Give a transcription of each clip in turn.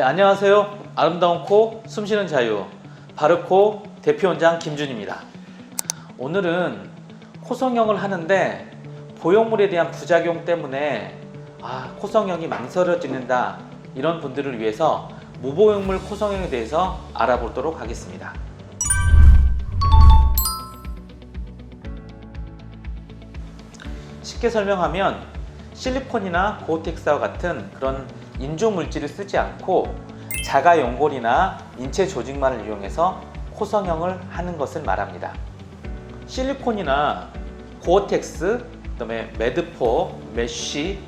네, 안녕하세요. 아름다운 코 숨쉬는 자유 바르코 대표원장 김준입니다. 오늘은 코 성형을 하는데 보형물에 대한 부작용 때문에 아, 코 성형이 망설여진다 이런 분들을 위해서 무보형물 코 성형에 대해서 알아보도록 하겠습니다. 쉽게 설명하면 실리콘이나 고어텍스와 같은 그런 인조 물질을 쓰지 않고 자가 연골이나 인체 조직만을 이용해서 코 성형을 하는 것을 말합니다. 실리콘이나 고어텍스, 그다음에 매드포, 메쉬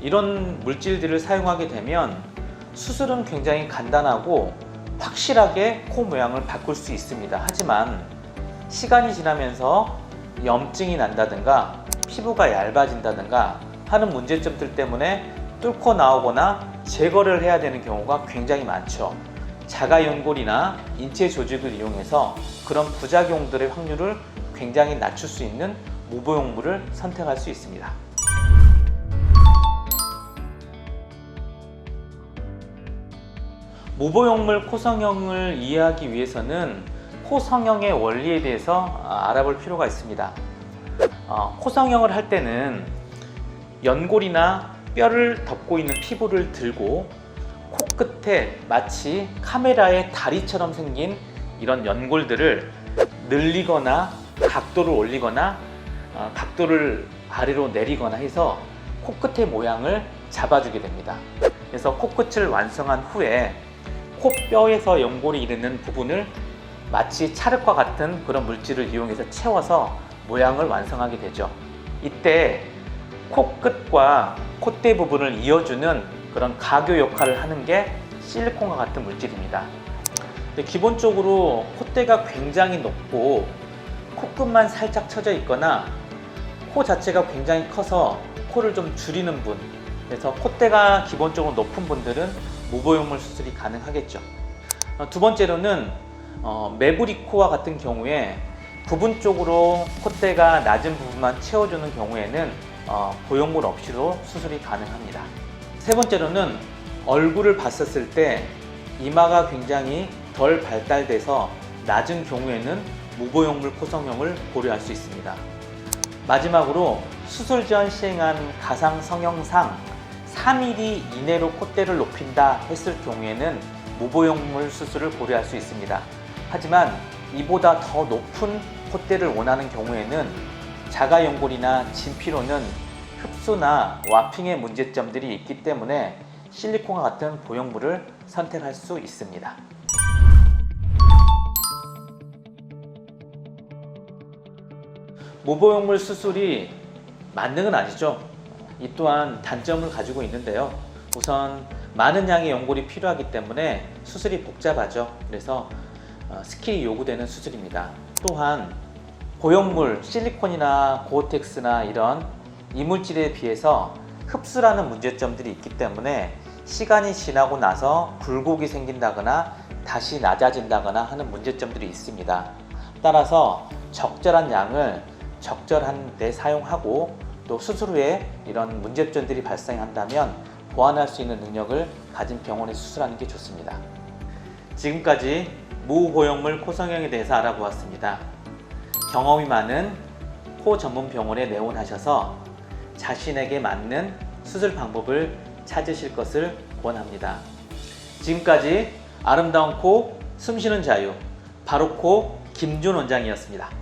이런 물질들을 사용하게 되면 수술은 굉장히 간단하고 확실하게 코 모양을 바꿀 수 있습니다. 하지만 시간이 지나면서 염증이 난다든가 피부가 얇아진다든가 하는 문제점들 때문에 뚫고 나오거나 제거를 해야 되는 경우가 굉장히 많죠. 자가 연골이나 인체 조직을 이용해서 그런 부작용들의 확률을 굉장히 낮출 수 있는 무보형물을 선택할 수 있습니다. 무보형물 코성형을 이해하기 위해서는 코성형의 원리에 대해서 아, 알아볼 필요가 있습니다. 어, 코성형을 할 때는 연골이나 뼈를 덮고 있는 피부를 들고 코끝에 마치 카메라의 다리처럼 생긴 이런 연골들을 늘리거나 각도를 올리거나 어, 각도를 아래로 내리거나 해서 코끝의 모양을 잡아주게 됩니다. 그래서 코끝을 완성한 후에 코뼈에서 연골이 이르는 부분을 마치 찰흙과 같은 그런 물질을 이용해서 채워서 모양을 완성하게 되죠. 이때 코끝과 콧대 부분을 이어주는 그런 가교 역할을 하는 게 실리콘과 같은 물질입니다. 기본적으로 콧대가 굉장히 높고 코끝만 살짝 처져 있거나 코 자체가 굉장히 커서 코를 좀 줄이는 분 그래서 콧대가 기본적으로 높은 분들은 무보형물 수술이 가능하겠죠. 어, 두 번째로는 어, 메브리코와 같은 경우에 부분적으로 콧대가 낮은 부분만 채워주는 경우에는 어, 보형물 없이도 수술이 가능합니다. 세 번째로는 얼굴을 봤었을 때 이마가 굉장히 덜 발달돼서 낮은 경우에는 무보형물 코성형을 고려할 수 있습니다. 마지막으로 수술 전 시행한 가상 성형상 3mm 이내로 콧대를 높인다 했을 경우에는 무보형물 수술을 고려할 수 있습니다. 하지만 이보다 더 높은 콧대를 원하는 경우에는 자가연골이나 진피로는 흡수나 와핑의 문제점들이 있기 때문에 실리콘과 같은 보형물을 선택할 수 있습니다. 무보형물 수술이 만능은 아니죠. 이 또한 단점을 가지고 있는데요. 우선 많은 양의 연골이 필요하기 때문에 수술이 복잡하죠. 그래서 어, 스킬이 요구되는 수술입니다. 또한 고형물, 실리콘이나 고어텍스나 이런 이물질에 비해서 흡수라는 문제점들이 있기 때문에 시간이 지나고 나서 굴곡이 생긴다거나 다시 낮아진다거나 하는 문제점들이 있습니다. 따라서 적절한 양을 적절한 데 사용하고 또 수술 후에 이런 문제점들이 발생한다면 보완할 수 있는 능력을 가진 병원에 수술하는 게 좋습니다. 지금까지 무보형물 코성형에 대해서 알아보았습니다. 경험이 많은 코 전문 병원에 내원하셔서 자신에게 맞는 수술 방법을 찾으실 것을 권합니다. 지금까지 아름다운 코 숨쉬는 자유 바로코 김준 원장이었습니다.